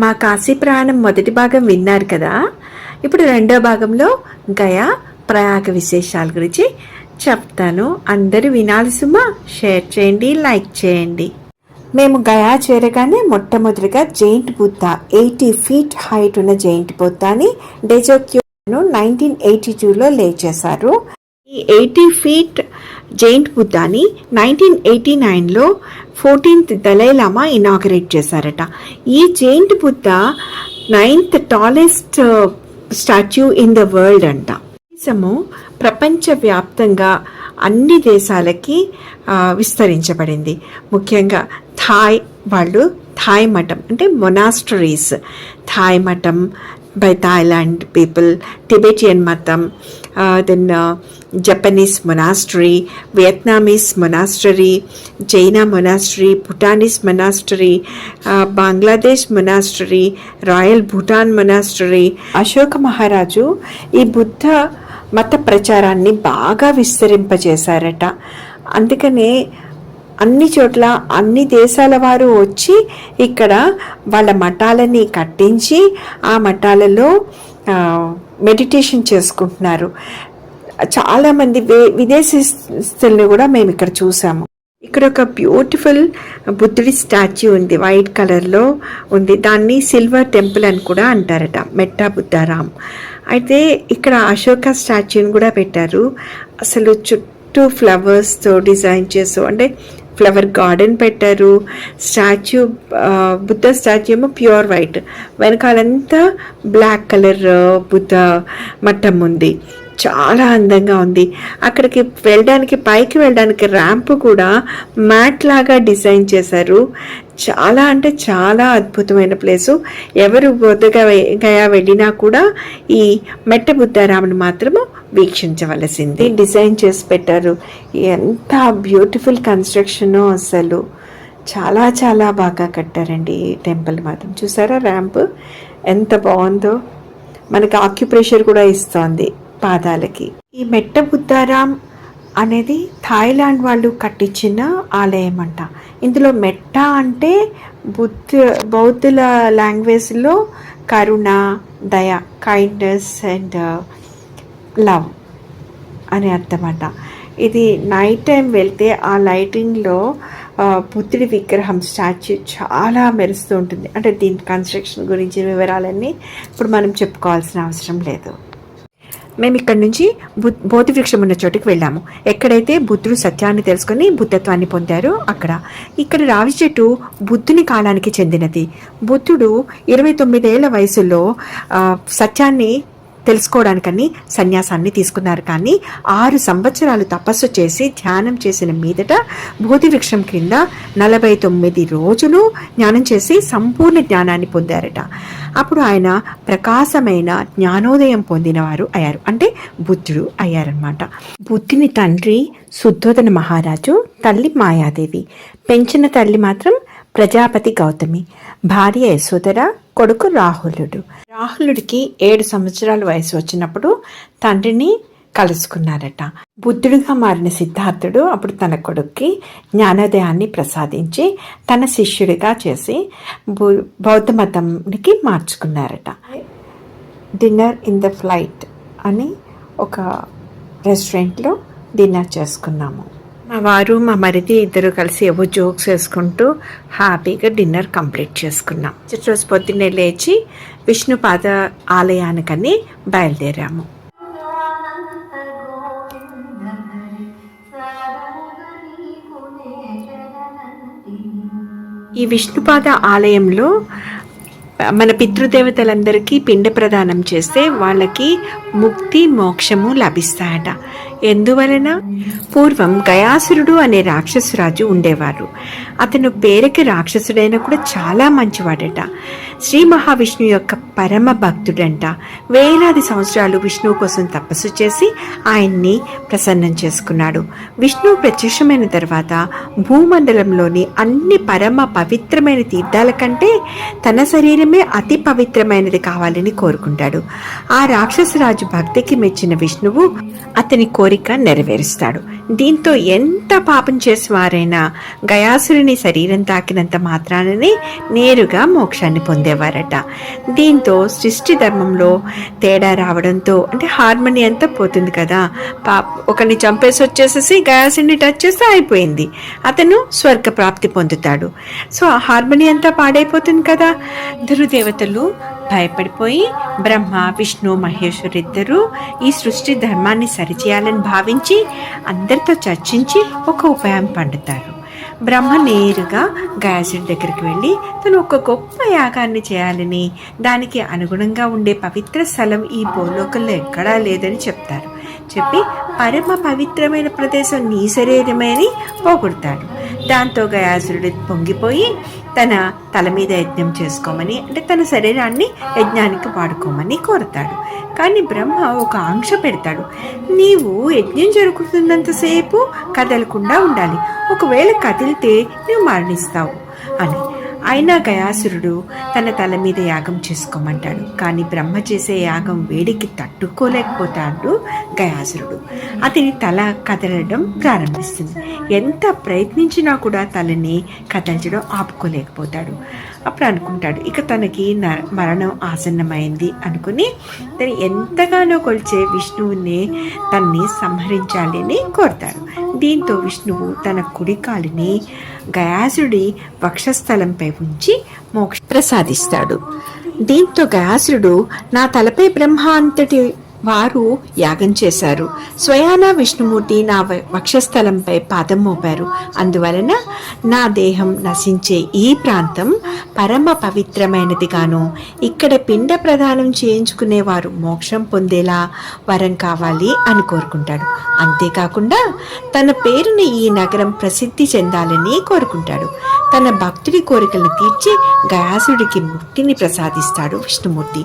మా కాశీ ప్రయాణం మొదటి భాగం విన్నారు కదా? ఇప్పుడు రెండో భాగంలో గయా ప్రయాగ విశేషాల గురించి చెప్తాను. అందరూ వినాలి సుమా. షేర్ చేయండి లైక్ చేయండి. మేము గయా చేరగానే మొట్టమొదటిగా giant Buddha eighty feet height ఉన్న జైంట్ బుద్ధాని డెజోక్యూను నైన్టీన్ ఎయిటీ టూలో లే చేశారు ఈ ఎయిటీ ఫీట్ జైంట్ బుద్ధాని నైన్టీన్ ఎయిటీ నైన్లో ఫోర్టీన్త్ దలైలామా ఇనాగరేట్ చేశారట. ఈ giant Buddha ninth tallest uh, statue in the world అంట. దేశము ప్రపంచవ్యాప్తంగా అన్ని దేశాలకి uh, విస్తరించబడింది. ముఖ్యంగా థాయ్ వాళ్ళు థాయ్ మఠం అంటే మొనాస్టరీస్. థాయ్ మఠం బై థాయిలాండ్ పీపుల్ టిబెటియన్ మతం uh, then Japanese monastery Vietnamese monastery China monastery Bhutanese monastery Bangladesh monastery royal Bhutan monastery Ashoka మహారాజు ఈ బుద్ధ మత ప్రచారాన్ని బాగా విస్తరింపజేశారట. అందుకనే అన్ని చోట్ల అన్ని దేశాల వారు వచ్చి ఇక్కడ వాళ్ళ మఠాలని కట్టించి ఆ మఠాలలో మెడిటేషన్ చేసుకుంటున్నారు. చాలామంది వే విదేశీస్తుల్ని కూడా మేము ఇక్కడ చూసాము. ఇక్కడ ఒక బ్యూటిఫుల్ బుద్ధుడి స్టాచ్యూ ఉంది వైట్ కలర్లో ఉంది. దాన్ని సిల్వర్ టెంపుల్ అని కూడా అంటారట మెట్టా బుద్ధారాం. అయితే ఇక్కడ అశోక స్టాచ్యూని కూడా పెట్టారు. అసలు చుట్టూ ఫ్లవర్స్తో డిజైన్ చేస్తూ అంటే ఫ్లవర్ గార్డెన్ పెట్టారు. స్టాచ్యూ బుద్ధ స్టాచ్యూ ఏమో ప్యూర్ వైట్. వెనకాలంతా బ్లాక్ కలర్ బుద్ధ మట్టం ఉంది. చాలా అందంగా ఉంది. అక్కడికి వెళ్ళడానికి పైకి వెళ్ళడానికి ర్యాంప్ కూడా మ్యాట్ లాగా డిజైన్ చేశారు. చాలా అంటే చాలా అద్భుతమైన ప్లేసు ఎవరు బొద్దగా గయా వెళ్ళినా కూడా ఈ మెట్ట బుద్ధారాముని మాత్రము వీక్షించవలసింది. డిజైన్ చేసి పెట్టారు. ఎంత బ్యూటిఫుల్ కన్స్ట్రక్షను అసలు. చాలా చాలా బాగా కట్టారండి ఈ టెంపుల్ మాత్రం. చూసారా ర్యాంప్ ఎంత బాగుందో. మనకి ఆక్యుప్రెషర్ కూడా ఇస్తోంది. పాదాలకి. ఈ మెట్ట బుద్ధారాం అనేది థాయిలాండ్ వాళ్ళు కట్టించిన ఆలయం అంట ఇందులో మెట్ట అంటే బుద్ధ బౌద్ధుల లాంగ్వేజ్లో కరుణ దయ కైండ్నెస్ అండ్ లవ్ అని అర్థమట. ఇది నైట్ టైం వెళ్తే ఆ లైటింగ్లో బుద్ధుడి విగ్రహం స్టాచ్యూ చాలా మెరుస్తూ ఉంటుంది. అంటే దీని కన్స్ట్రక్షన్ గురించి వివరాలన్నీ ఇప్పుడు మనం చెప్పుకోవాల్సిన అవసరం లేదు. మేము ఇక్కడ నుంచి బుద్ధ బోధి వృక్షం ఉన్న చోటుకి వెళ్ళాము. ఎక్కడైతే బుద్ధుడు సత్యాన్ని తెలుసుకొని బుద్ధత్వాన్ని పొందారో అక్కడ. ఇక్కడ రావి చెట్టు బుద్ధుని కాలానికి చెందినది. బుద్ధుడు ఇరవై తొమ్మిదేళ్ళ వయసులో సత్యాన్ని తెలుసుకోవడానికని సన్యాసాన్ని తీసుకున్నారు. కానీ ఆరు సంవత్సరాలు తపస్సు చేసి ధ్యానం చేసిన మీదట బోధి వృక్షం క్రింద నలభై తొమ్మిది రోజులు జ్ఞానం చేసి సంపూర్ణ జ్ఞానాన్ని పొందారట. అప్పుడు ఆయన ప్రకాశమైన జ్ఞానోదయం పొందినవారు అయ్యారు. అంటే బుద్ధుడు అయ్యారనమాట బుద్ధుని తండ్రి శుద్ధోదన మహారాజు తల్లి మాయాదేవి. పెంచిన తల్లి మాత్రం ప్రజాపతి గౌతమి. భార్య యశోదర కొడుకు రాహులుడు. రాహులుడికి ఏడు సంవత్సరాల వయసు వచ్చినప్పుడు తండ్రిని కలుసుకున్నారట. బుద్ధుడిగా మారిన సిద్ధార్థుడు అప్పుడు తన కొడుక్కి జ్ఞానోదయాన్ని ప్రసాదించి తన శిష్యుడిగా చేసి బు- బౌద్ధ మతంకి మార్చుకున్నారట. డిన్నర్ ఇన్ ద ఫ్లైట్ అని ఒక రెస్టారెంట్లో డిన్నర్ చేసుకున్నాము. మా వారు మా మరిది ఇద్దరు కలిసి ఏవో జోక్స్ వేసుకుంటూ హ్యాపీగా డిన్నర్ కంప్లీట్ చేసుకున్నాం. మరుసటి రోజు పొద్దున్నే లేచి విష్ణుపాద ఆలయానికని బయలుదేరాము. ఈ విష్ణుపాద ఆలయంలో మన పితృదేవతలందరికీ పిండ ప్రదానం చేస్తే వాళ్ళకి ముక్తి మోక్షము లభిస్తాయట. ఎందువలన? పూర్వం గయాసురుడు అనే రాక్షసురాజు ఉండేవారు. అతను పేరుకి రాక్షసుడైనా కూడా చాలా మంచివాడట. శ్రీ మహావిష్ణువు యొక్క పరమ భక్తుడంట. వేలాది సంవత్సరాలు విష్ణువు కోసం తపస్సు చేసి ఆయన్ని ప్రసన్నం చేసుకున్నాడు. విష్ణువు ప్రత్యక్షమైన తర్వాత భూమండలంలోని అన్ని పరమ పవిత్రమైన తీర్థాల కంటే తన శరీరమే అతి పవిత్రమైనది కావాలని కోరుకుంటాడు. ఆ రాక్షసరాజు భక్తికి మెచ్చిన విష్ణువు అతని కోరిక నెరవేరుస్తాడు. దీంతో ఎంత పాపం చేసేవారైనా గయాసురుని శరీరం తాకినంత మాత్రాననే నేరుగా మోక్షాన్ని ఉండేవారట దీంతో సృష్టి ధర్మంలో తేడా రావడంతో అంటే హార్మోని అంతా పోతుంది కదా పా ఒకరిని చంపేసి వచ్చేసేసి గయాసుని టచ్ చేస్తే అయిపోయింది. అతను స్వర్గ ప్రాప్తి పొందుతాడు. సో ఆ హార్మోని అంతా పాడైపోతుంది కదా. దురుదేవతలు భయపడిపోయి బ్రహ్మ విష్ణు మహేశ్వరు ఇద్దరూ ఈ సృష్టి ధర్మాన్ని సరిచేయాలని భావించి అందరితో చర్చించి ఒక ఉపాయం పండుతారు. బ్రహ్మ నేరుగా గయాసుడి దగ్గరికి వెళ్ళి తను ఒక గొప్ప యాగాన్ని చేయాలని దానికి అనుగుణంగా ఉండే పవిత్ర స్థలం ఈ భూలోకంలో ఎక్కడా లేదని చెప్తారు. చెప్పి పరమ పవిత్రమైన ప్రదేశం నీ శరీరమే అని పోగొడతాడు. దాంతో గయాసురుడు పొంగిపోయి తన తల మీద యజ్ఞం చేసుకోమని అంటే తన శరీరాన్ని యజ్ఞానికి వాడుకోమని కోరతాడు. కానీ బ్రహ్మ ఒక ఆంక్ష పెడతాడు. నీవు యజ్ఞం జరుగుతున్నంతసేపు కదలకుండా ఉండాలి. ఒకవేళ కదిలితే నువ్వు మరణిస్తావు అని. అయినా గయాసురుడు తన తల మీద యాగం చేసుకోమంటాడు. కానీ బ్రహ్మ చేసే యాగం వేడికి తట్టుకోలేకపోతాడు గయాసురుడు. అతని తల కదలడం ప్రారంభిస్తుంది. ఎంత ప్రయత్నించినా కూడా తలని కదల్చడం ఆపుకోలేకపోతాడు. అప్పుడు అనుకుంటాడు ఇక తనకి న- మరణం ఆసన్నమైంది అనుకుని తను ఎంతగానో కొలిచే విష్ణువుని తన్ని సంహరించాలి అని కోరతాడు దీంతో విష్ణువు తన కుడి కాలిని గయాసుడి వక్షస్థలంపై ఉంచి మోక్ష ప్రసాదిస్తాడు. దీంతో గయాసుడు నా తలపై బ్రహ్మ అంతటి వారు యాగం చేశారు. స్వయాన విష్ణుమూర్తి నా వ- వక్షస్థలంపై పాదం మోపారు. అందువలన నా దేహం నశించే ఈ ప్రాంతం పరమ పవిత్రమైనదిగాను ఇక్కడ పిండ ప్రదానం చేయించుకునేవారు మోక్షం పొందేలా వరం కావాలి అని కోరుకుంటాడు. అంతేకాకుండా తన పేరుని ఈ నగరం ప్రసిద్ధి చెందాలని కోరుకుంటాడు. తన భక్తుడి కోరికలను తీర్చి గయాసుడికి ముక్తిని ప్రసాదిస్తాడు విష్ణుమూర్తి.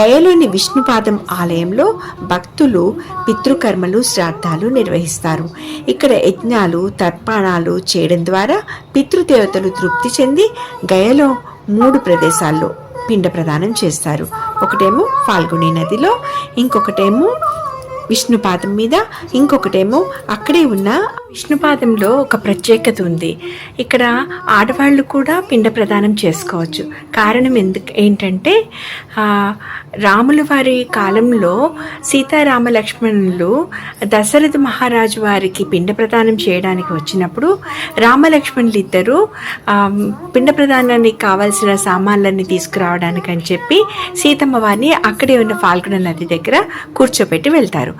గయలోని విష్ణుపాదం ఆలయంలో భక్తులు పితృకర్మలు శ్రాద్ధాలు నిర్వహిస్తారు. ఇక్కడ యజ్ఞాలు తర్పణాలు చేయడం ద్వారా పితృదేవతలు తృప్తి చెంది గయలో మూడు ప్రదేశాల్లో పిండ ప్రదానం చేస్తారు. ఒకటేమో ఫాల్గుని నదిలో ఇంకొకటేమో విష్ణుపాదం మీద ఇంకొకటేమో అక్కడే ఉన్న విష్ణుపాదంలో ఒక ప్రత్యేకత ఉంది. ఇక్కడ ఆడవాళ్ళు కూడా పిండ ప్రదానం చేసుకోవచ్చు. కారణం ఎందుకు ఏంటంటే రాముల వారి కాలంలో సీతారామ లక్ష్మణులు దశరథ మహారాజు వారికి పిండ ప్రదానం చేయడానికి వచ్చినప్పుడు రామలక్ష్మణులు ఇద్దరు పిండ ప్రదానానికి కావాల్సిన సామాన్లన్నీ తీసుకురావడానికి అని చెప్పి సీతమ్మ వారిని అక్కడే ఉన్న ఫాల్గుణ నది దగ్గర కూర్చోబెట్టి వెళ్తారు.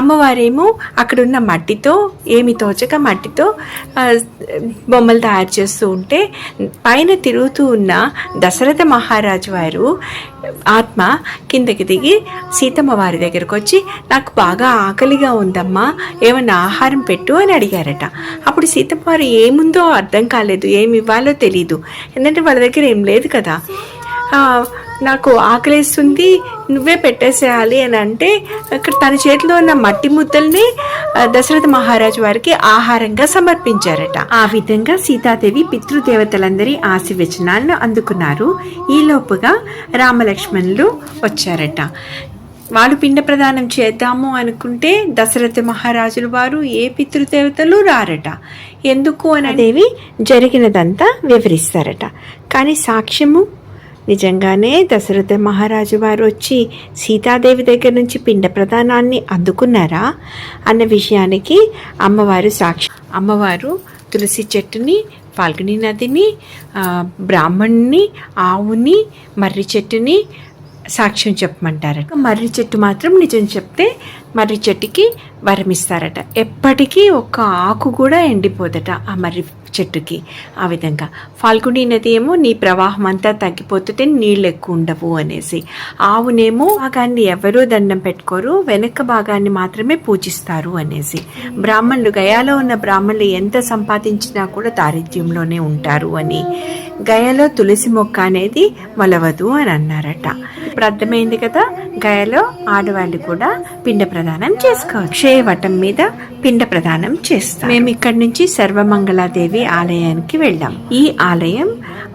అమ్మవారేమో అక్కడున్న మట్టితో ఏమితో తోచక మట్టితో బొమ్మలు తయారు చేస్తూ ఉంటే పైన తిరుగుతూ ఉన్న దశరథ మహారాజు వారు ఆత్మ కిందకి దిగి సీతమ్మ వారి దగ్గరకు వచ్చి నాకు బాగా ఆకలిగా ఉందమ్మా ఏమన్నా ఆహారం పెట్టు అని అడిగారట. అప్పుడు సీతమ్మ వారు ఏముందో అర్థం కాలేదు ఏమి ఇవ్వాలో తెలీదు. ఎందుకంటే వాళ్ళ దగ్గర ఏం లేదు కదా. నాకు ఆకలేస్తుంది నువ్వే పెట్టేసేయాలి అని అంటే అక్కడ తన చేతిలో ఉన్న మట్టి ముద్దల్ని దశరథ మహారాజు వారికి ఆహారంగా సమర్పించారట. ఆ విధంగా సీతాదేవి పితృదేవతలందరి ఆశీర్వచనాలను అందుకున్నారు. ఈలోపుగా రామలక్ష్మణులు వచ్చారట. వాళ్ళు పిండ ప్రదానం చేద్దాము అనుకుంటే దశరథ మహారాజుల వారు ఏ పితృదేవతలు రారట. ఎందుకు అని జరిగినదంతా వివరిస్తారట. కానీ సాక్ష్యము నిజంగానే దశరథ మహారాజు వారు వచ్చి సీతాదేవి దగ్గర నుంచి పిండ ప్రధానాన్ని అందుకున్నారా? అన్న విషయానికి అమ్మవారు సాక్షి. అమ్మవారు తులసి చెట్టుని పాల్గొని నదిని బ్రాహ్మణ్ణి బ్రాహ్మణుని ఆవుని మర్రి చెట్టుని సాక్ష్యం చెప్పమంటారట. మర్రి చెట్టు మాత్రం నిజం చెప్తే మర్రి చెట్టుకి వరమిస్తారట. ఎప్పటికీ ఒక్క ఆకు కూడా ఎండిపోదట ఆ మర్రి చెట్టుకి. ఆ విధంగా ఫాల్గుని నది ఏమో నీ ప్రవాహం అంతా తగ్గిపోతుంటే నీళ్ళు ఎక్కువ ఉండవు అనేసి. ఆవునేమో భాగాన్ని ఎవరూ దండం పెట్టుకోరు వెనక భాగాన్ని మాత్రమే పూజిస్తారు అనేసి. బ్రాహ్మణులు గయాలో ఉన్న బ్రాహ్మణులు ఎంత సంపాదించినా కూడా దారిద్ర్యంలోనే ఉంటారు అని. గయలో తులసి మొక్క అనేది మొలవదు అని అన్నారట. ఇప్పుడు అర్థమైంది కదా? గయలో ఆడవాళ్ళు కూడా పిండ ప్రదానం చేసుకోవచ్చు. క్షయవటం మీద పిండ ప్రదానం చేస్తాం మేము ఇక్కడి నుంచి సర్వమంగళాదేవి ఆలయానికి వెళ్ళాం. ఈ ఆలయం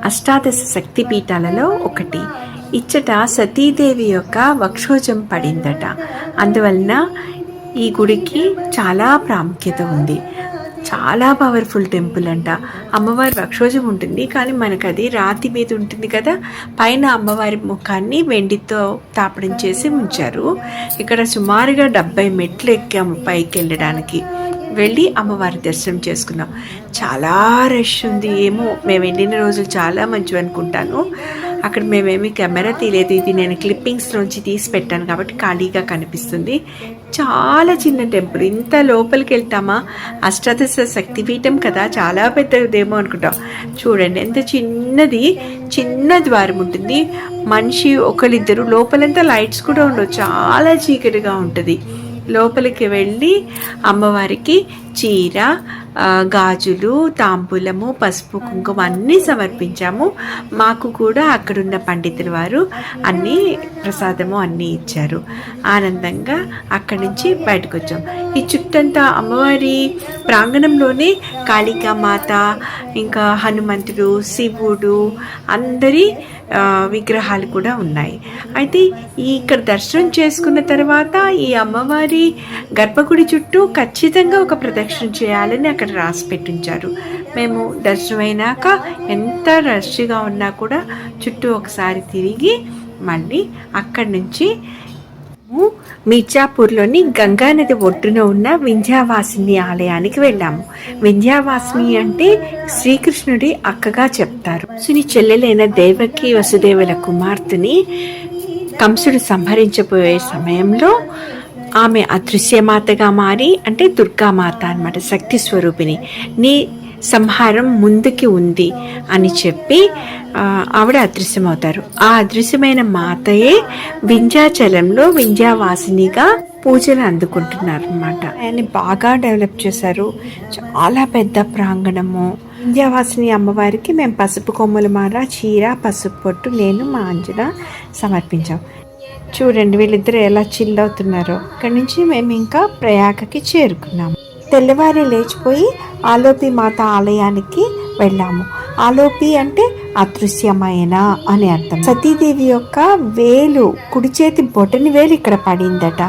అష్టాదశ శక్తి పీఠాలలో ఒకటి. ఇచ్చట సతీదేవి యొక్క వక్షోజం పడిందట. అందువలన ఈ గుడికి చాలా ప్రాముఖ్యత ఉంది. చాలా పవర్ఫుల్ టెంపుల్ అంట. అమ్మవారి వక్షోజం ఉంటుంది కానీ మనకు అది రాతి మీద ఉంటుంది కదా. పైన అమ్మవారి ముఖాన్ని వెండితో తాపడం చేసి ఉంచారు. ఇక్కడ సుమారుగా డెబ్బై మెట్లు ఎక్కాము పైకి వెళ్ళడానికి. వెళ్ళి అమ్మవారి దర్శనం చేసుకున్నాం. చాలా రష్ ఉంది. ఏమో మేము వెళ్ళిన రోజులు చాలా మంచివి అనుకుంటాను. అక్కడ మేమేమి కెమెరా తీయలేదు ఇది నేను క్లిప్పింగ్స్ నుంచి తీసి పెట్టాను కాబట్టి ఖాళీగా కనిపిస్తుంది. చాలా చిన్న టెంపుల్. ఇంత లోపలికి వెళ్తామా? అష్టాదశ శక్తిపీఠం కదా. చాలా పెద్దదేమో అనుకుంటాం. చూడండి ఎంత చిన్నది. చిన్న ద్వారం ఉంటుంది. మనిషి ఒకరిద్దరు లోపలంతా లైట్స్ కూడా ఉండవు. చాలా చీకటిగా ఉంటుంది. లోపలికి వెళ్ళి అమ్మవారికి చీర గాజులు తాంబూలము పసుపు కుంకుమ అన్నీ సమర్పించాము. మాకు కూడా అక్కడున్న పండితుల వారు అన్నీ ప్రసాదము అన్నీ ఇచ్చారు. ఆనందంగా అక్కడి నుంచి బయటకు వచ్చాం ఈ చుట్టంతా అమ్మవారి ప్రాంగణంలోనే కాళికా మాత ఇంకా హనుమంతుడు శివుడు అందరి విగ్రహాలు కూడా ఉన్నాయి. అయితే ఇక్కడ దర్శనం చేసుకున్న తర్వాత ఈ అమ్మవారి గర్భగుడి చుట్టూ ఖచ్చితంగా ఒక ప్రదక్షిణ చేయాలని అక్కడ రాసి పెట్టించారు. మేము దర్శనం అయినాక ఎంత రష్గా ఉన్నా కూడా చుట్టూ ఒకసారి తిరిగి మళ్ళీ అక్కడి నుంచి మేము మీర్జాపూర్లోని గంగానది ఒడ్డున ఉన్న వింధ్యావాసిని ఆలయానికి వెళ్ళాము. వింధ్యావాసిని అంటే శ్రీకృష్ణుడి అక్కగా చెప్తారు. సుని చెల్లెలైన దేవకి వసుదేవుల కుమార్తెని కంసుడు సంహరించబోయే సమయంలో ఆమె అదృశ్యమాతగా మారి అంటే దుర్గామాత అనమాట శక్తి స్వరూపిణి. నీ సంహారం ముందుకి ఉంది అని చెప్పి ఆవిడ అదృశ్యమవుతారు. ఆ అదృశ్యమైన మాతయే వింధ్యాచలంలో వింధ్యావాసినిగా పూజలు అందుకుంటున్నారు అనమాట ఆయన్ని బాగా డెవలప్ చేశారు. చాలా పెద్ద ప్రాంగణము. వింధ్యావాసిని అమ్మవారికి మేము పసుపు కొమ్ముల మాల చీర పసుపు పొట్టు నేను మా అంజన సమర్పించాం. చూడండి వీళ్ళిద్దరు ఎలా చిల్ అవుతున్నారో. ఇక్కడి నుంచి మేము ఇంకా ప్రయాగకి చేరుకున్నాము. తెల్లవారి లేచిపోయి ఆలోపి మాత ఆలయానికి వెళ్ళాము. ఆలోపి అంటే అదృశ్యమైన అని అర్థం. సతీదేవి యొక్క వేలు కుడి చేతి బొటని వేలు ఇక్కడ పడిందట.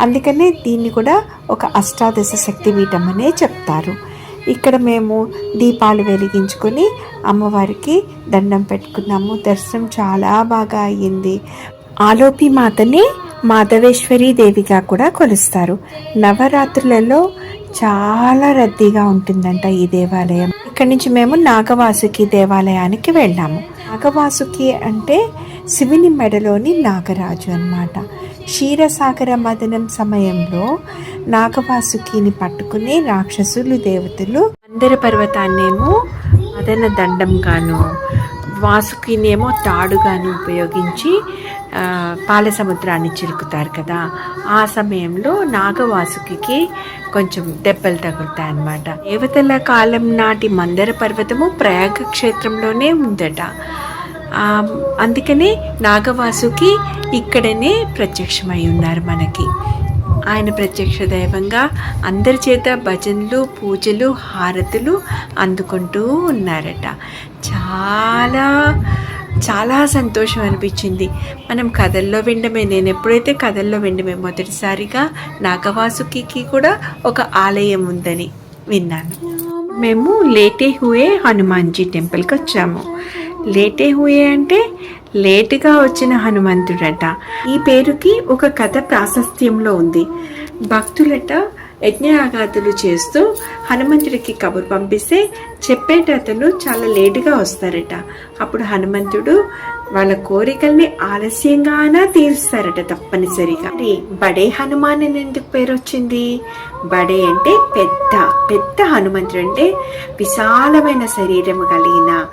అందుకనే దీన్ని కూడా ఒక అష్టాదశ శక్తిపీఠం అనే చెప్తారు. ఇక్కడ మేము దీపాలు వెలిగించుకొని అమ్మవారికి దండం పెట్టుకున్నాము. దర్శనం చాలా బాగా అయ్యింది. ఆలోపి మాతని మాధవేశ్వరి దేవిగా కూడా కొలుస్తారు. నవరాత్రులలో చాలా రద్దీగా ఉంటుందంట ఈ దేవాలయం. ఇక్కడి నుంచి మేము నాగవాసుకి దేవాలయానికి వెళ్ళాము. నాగవాసుకి అంటే శివుని మెడలోని నాగరాజు అన్నమాట. క్షీరసాగర మదనం సమయంలో నాగవాసుకిని పట్టుకుని రాక్షసులు దేవతలు అందర పర్వతాన్నేమో మదన దండంగాను వాసుకినేమో తాడుగాను ఉపయోగించి పాల సముద్రాన్ని చిరుకుతారు కదా ఆ సమయంలో నాగవాసుకి కొంచెం దెబ్బలు తగులుతాయి అన్నమాట. దేవతల కాలం నాటి మందర పర్వతము ప్రయాగ క్షేత్రంలోనే ఉందట. అందుకనే నాగవాసుకి ఇక్కడనే ప్రత్యక్షమై ఉన్నారు మనకి. ఆయన ప్రత్యక్ష దైవంగా అందరి చేత భజనలు పూజలు హారతులు అందుకుంటూ ఉన్నారట. చాలా చాలా సంతోషం అనిపించింది. మనం కథల్లో వినడమే నేను ఎప్పుడైతే కథల్లో వినడమే మొదటిసారిగా నాగవాసుకి కూడా ఒక ఆలయం ఉందని విన్నాను. మేము లేటే హుయే హనుమాన్జీ టెంపుల్కి వచ్చాము. లేటే హుయే అంటే లేటుగా వచ్చిన హనుమంతుడట. ఈ పేరుకి ఒక కథ ప్రాశస్త్యంలో ఉంది. భక్తులట యజ్ఞయాగాదులు చేస్తూ హనుమంతుడికి కబురు పంపిస్తే చెప్పేటతను చాలా లేటుగా వస్తారట. అప్పుడు హనుమంతుడు వాళ్ళ కోరికల్ని ఆలస్యంగానా తీరుస్తారట తప్పనిసరిగా. మరి బడే హనుమాన్ అని ఎందుకు పేరు వచ్చింది బడే అంటే పెద్ద పెద్ద హనుమంతుడు అంటే విశాలమైన శరీరం కలిగిన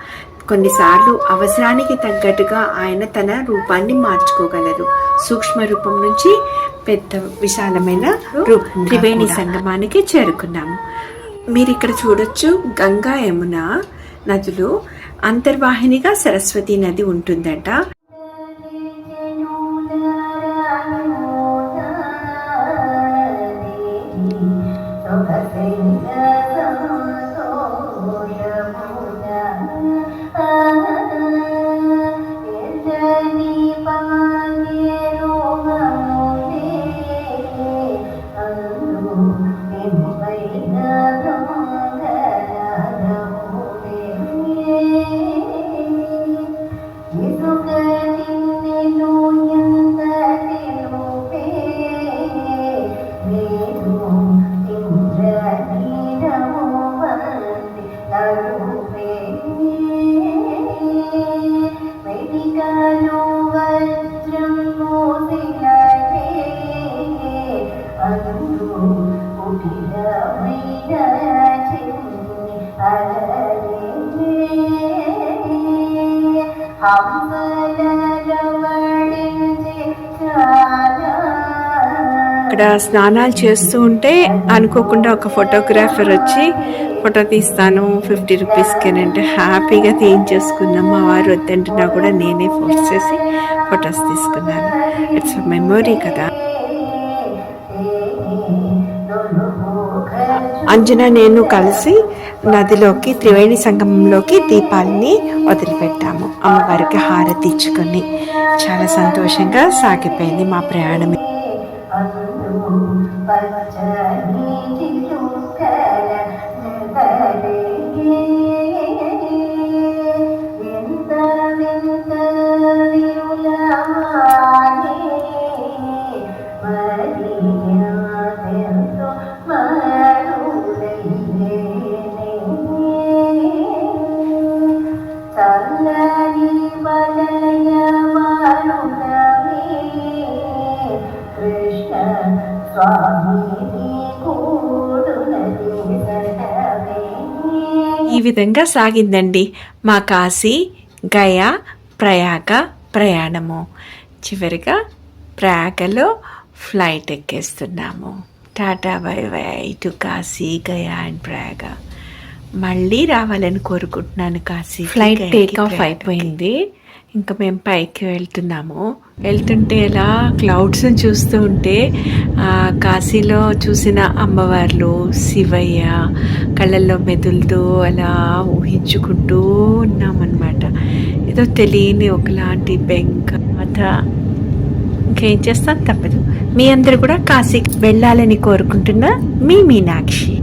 కొన్నిసార్లు అవసరానికి తగ్గట్టుగా ఆయన తన రూపాన్ని మార్చుకోగలరు. సూక్ష్మ రూపం నుంచి పెద్ద విశాలమైన త్రివేణి సంగమానికి చేరుకున్నాము మీరు ఇక్కడ చూడొచ్చు గంగా యమున నదులు. అంతర్వాహినిగా సరస్వతి నది ఉంటుందట. అక్కడ స్నానాలు చేస్తూ ఉంటే అనుకోకుండా ఒక ఫోటోగ్రాఫర్ వచ్చి ఫోటో తీస్తాను ఫిఫ్టీ రూపీస్కి అని అంటే హ్యాపీగా తీయించేసుకున్నాం మా వారు వద్దంటున్నా కూడా నేనే ఫోర్స్ చేసి ఫొటోస్ తీసుకున్నాను. ఇట్స్ మెమొరీ కదా. అంజన నేను కలిసి నదిలోకి త్రివేణి సంగమంలోకి దీపాలని వదిలిపెట్టాము. అమ్మవారికి హారతి ఇచ్చుకొని. చాలా సంతోషంగా సాగిపోయింది మా ప్రయాణం. আছে విధంగా సాగిందండి. మా కాశీ గయా ప్రయాగ ప్రయాణము. చివరిగా ప్రయాగలో flight ఎక్కేస్తున్నాము. Tata bye bye to Kashi Gaya and Prayag. మళ్ళీ రావాలని కోరుకుంటున్నాను కాశీ. ఫ్లైట్ టేక్ ఆఫ్ అయిపోయింది. ఇంకా మేము పైకి వెళ్తున్నాము. వెళ్తుంటే ఇలా క్లౌడ్స్ని చూస్తూ ఉంటే ఆ, కాశీలో చూసిన అమ్మవార్లు శివయ్య కళ్ళల్లో మెదులుతూ అలా ఊహించుకుంటూ ఉన్నామన్నమాట. ఏదో తెలియని ఒకలాంటి బెంగ బాధ ఇంకేం చేస్తాం? తప్పదు. మీ అందరు కూడా కాశీకి వెళ్ళాలని కోరుకుంటున్న మీ మీనాక్షి.